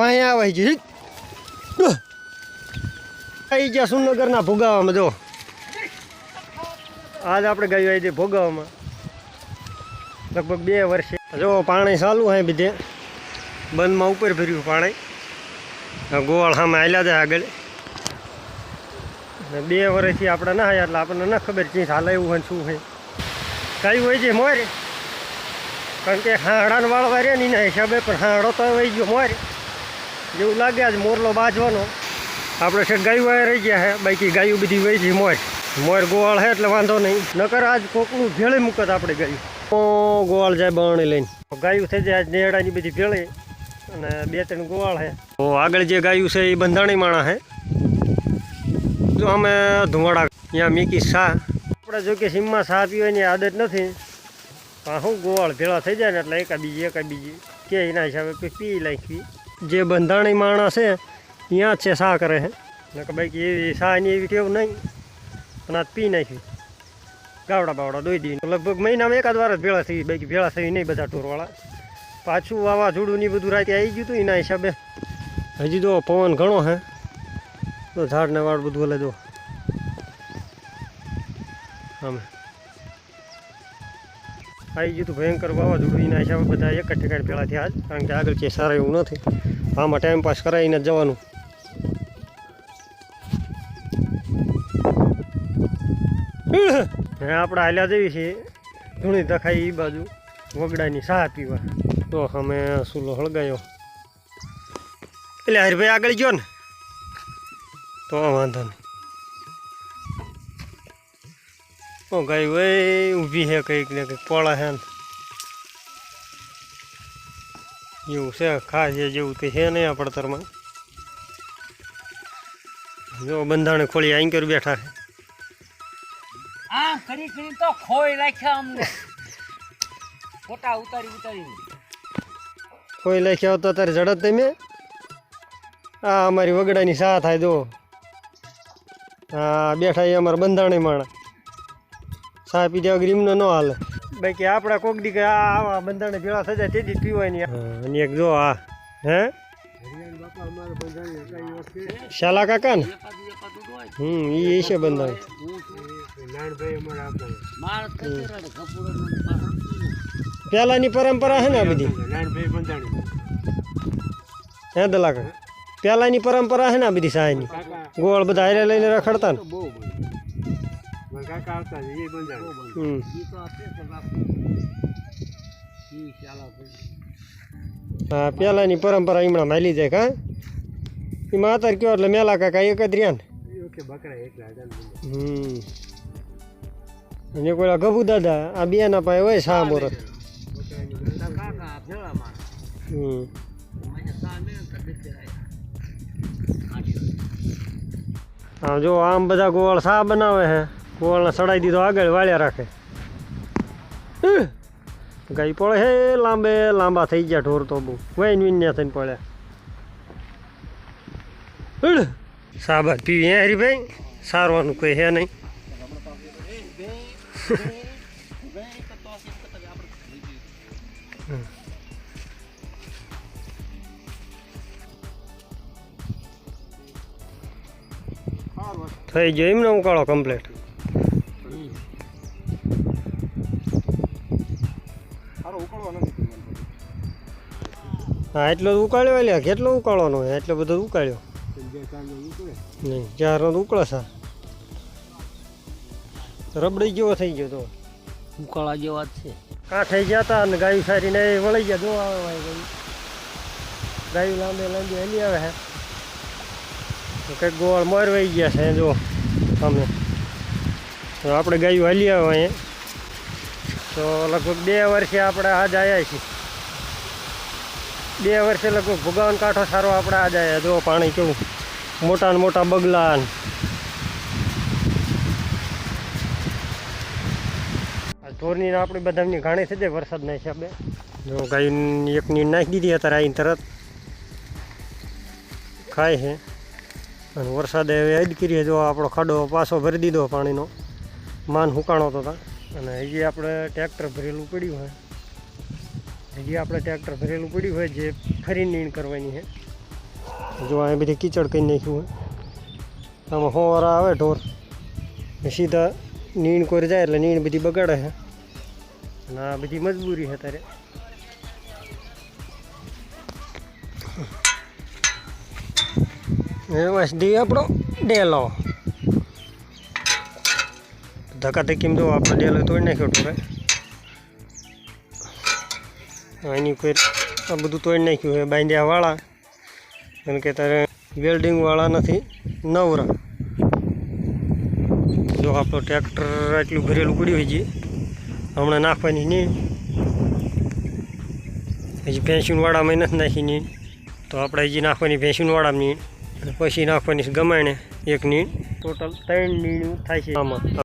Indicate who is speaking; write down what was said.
Speaker 1: Y આવે છે. આવી ગયા સુનગરના ભોગાવામાં જો આજ આપણે ગયું આવી હતી ભોગાવામાં. લગભગ બે વર્ષે. જો પાણી ચાલુ હોય બીજે બંધમાં ઉપર ફર્યું પાણી. ગોવાળ સામે આવેલા જાય આગળ. બે વર્ષથી આપણે ના એટલે આપણને ના ખબર ચીજ હાલે એવું હોય શું હોય. કયું હોય છે મોરે. કારણ કે હાડાને વાળવા રહ્યા ને એના હિસાબે, પણ હાડો તો વહી ગયો મોરે જેવું લાગે આજ મોરલો બાજવાનો. આપણે છે ગાયું વાય રહી ગયા હે, બાકી ગાયું બધી વહી ગઈ મોર. મોર ગોવાળ હે એટલે વાંધો નહીં. નકર આજ કોકનું ભેળે મૂકત આપણે ગાયું. ગોવાળ જાય બાણી લઈને. ગાયું થઈ જાય આજ નેડાની બધી ભેળે. અને બે ત્રણ ગોવાળ હે. તો આગળ જે ગાયું છે એ બંધાણી માણા હે. જો અમે ધુવાડા ત્યાં મીકી શાહ. આપણે જો કે સીમમાં શાહ પીવાની આદત નથી. પણ શું ગોવાળ ભેળા થઈ જાય ને એટલે એકા બીજી એકા બીજી. કે એના હિસાબે પી નાખવી જે બંધાણી માણસ છે, ત્યાં જ છે, સા કરે છે. નકર બાકી એવી શાની એવી ટેવ નહીં. પણ આ પી નાખવી ગાવડા બાવડા દોઈ દી. લગભગ મહિનામાં એકાદ વાર જ ભેળા થઈ બાકી ભેળા થઈ નહીં બધા ટોરવાળા પાછું વાવાઝોડું ને બધું રાતે આવી ગયું હતું એના હિસાબે. હજી તો પવન ઘણો હે તો ઝાડને વાળ બધું લેજો અમે આવી ગયું ભયંકર વાવાઝોડું એના હિસાબે બધા એક જ થયા આજ કારણ કે આગળ ક્યાંય સારા એવું નથી. આમાં ટાઈમ પાસ કરાવીને જ જવાનું. હવે આપણે હાલ્યા જઈએ છીએ ધૂણી દખાઈ એ બાજુ. વગડાની સાહ પીવા. તો અમે સુલો હળગાયો. એટલે હરિભાઈ આગળ ગયો ને? તો વાંધો નહીં. ઓ ગાય વે ઊભી છે કંઈક ને કંઈક પોળા છે ને એવું છે ખાસ જેવું તે છે નહીં આપણા તરમાં જો બંધાણે ખોલી આંકર બેઠા છે
Speaker 2: આમ કરી કરી તો ખોઈ રાખ્યા અમને ફોટા ઉતારી ઉતારી
Speaker 1: કોઈ લખ્યા તો તારે જડત તમે આ અમારી વગડાની સા થાય જો હા બેઠા એ અમારા બંધાણે માણા સા પીધા વગર એમને ન હાલે. બાકી આપણા કોક દી કે આ આવા બંધાણે ભેળા થઈ જાય તેથી પીવાની અને એક જો આ હે? શાલા કાકા ને?
Speaker 2: એકાદું એકાદું હોય
Speaker 1: હમ એ છે બંધાણે
Speaker 2: માર કચેરા ને કપૂરો ને પાછળ.
Speaker 1: પહેલાની પરંપરા છે ને આ બધી? હે દલા કાકા પહેલાની પરંપરા છે ને આ બધી સાયની ગોળ બધા હારે લઈને રખડતા ને? હમ.
Speaker 2: ઈ તો આપે છે બાપુ ઈ
Speaker 1: હા પહેલાંની પરંપરા હમણાં માલી જાય કા? એ માતર કયો એટલે મેલા કાકા એક જ રહ્યા ને? હમ. અને કોઈ ગભુ દાદા આ બે ના પાસે હોય સા મોરત
Speaker 2: તારા કાકા ભેળા માર
Speaker 1: હમ. હા જો આમ બધા ગોળ સા બનાવે છે ગોળને સડાઈ દીધો, આગળ વાળ્યા રાખે. ગઈ પડે હે લાંબે, લાંબા થઈ ગયા ઢોર તો બહુ. વૈન વિન્યા થઈને પડ્યા! સાબત પીવી હે હરીભાઈ સારવાનું કોઈ હે નહીં. થઈ ગયો, એમને ઉકાળો કમ્પ્લીટ હા એટલો જ ઉકાળ્યો એટલે કેટલો ઉકાળવાનો હોય? એટલો બધો ઉકાળ્યો. નહીં ચાર ઉકળે સર રબડી જેવો થઈ ગયો તો.
Speaker 2: ઉકાળા જેવા જ છે.
Speaker 1: કાં થઈ ગયા હતા અને ગાયું સારીને એ વળી ગયા જો આવે ભાઈ ગાયું. ગાયું લાંબે લાંબે હલી આવે હે. કંઈક ગોળ મરવાઈ ગયા છે જો અમે તો આપણે ગાયું હાલી આવે અહીંયા. તો લગભગ બે વર્ષે આપણે આજ આવ્યા છીએ. બે વર્ષે લગભગ ભોગાવન કાંઠો સારો આપણે આજ આવ્યા જો પાણી કેવું મોટા ને. મોટા બગલા ઢોરની આપણી બધાની ઘાણી થઈ જાય વરસાદના હિસાબે. જો ગાયું એકની નાખી દીધી અત્યારે આવીને તરત. ખાય છે. અને વરસાદે હવે એડ કરીએ જો આપણો ખાડો પાછો ભરી દીધો પાણીનો. માન હુકાણો તો તા. અને હજી આપણે ટ્રેક્ટર ભરેલું પડ્યું હોય હજી આપણે ટ્રેક્ટર ભરેલું પડ્યું હોય જે ફરી નીણ કરવાની છે જો અહીં બધી કીચડ કરી નાખ્યું હોય આમાં હોવારા આવે ઢોર. સીધા નીણ કોઈ જાય એટલે નીણ બધી બગાડે છે અને આ બધી મજબૂરી છે તારે. એવા દી આપણો ડેલો. ધક્કા ધક્કીમાં જો આપણે ડેલો તોડી નાખ્યો ઢોરે એની કોઈ આ બધું તોડી નાખ્યું છે, બાંધ્યાવાળા. કારણ કે તારે વેલ્ડિંગવાળા નથી, નવરા. જો આપણો ટ્રેક્ટર આટલું ભરેલું પડ્યું હોય છે હમણાં નાખવાની નહીં. હજી ભેંસુનવાળામાં નથી નાખી નીણ તો આપણે હજી નાખવાની ભેંસુનવાળામાં નીણ પછી નાખવાની ગમાણે એક નીણ ટોટલ ત્રણ નીણ થાય છે. આમાં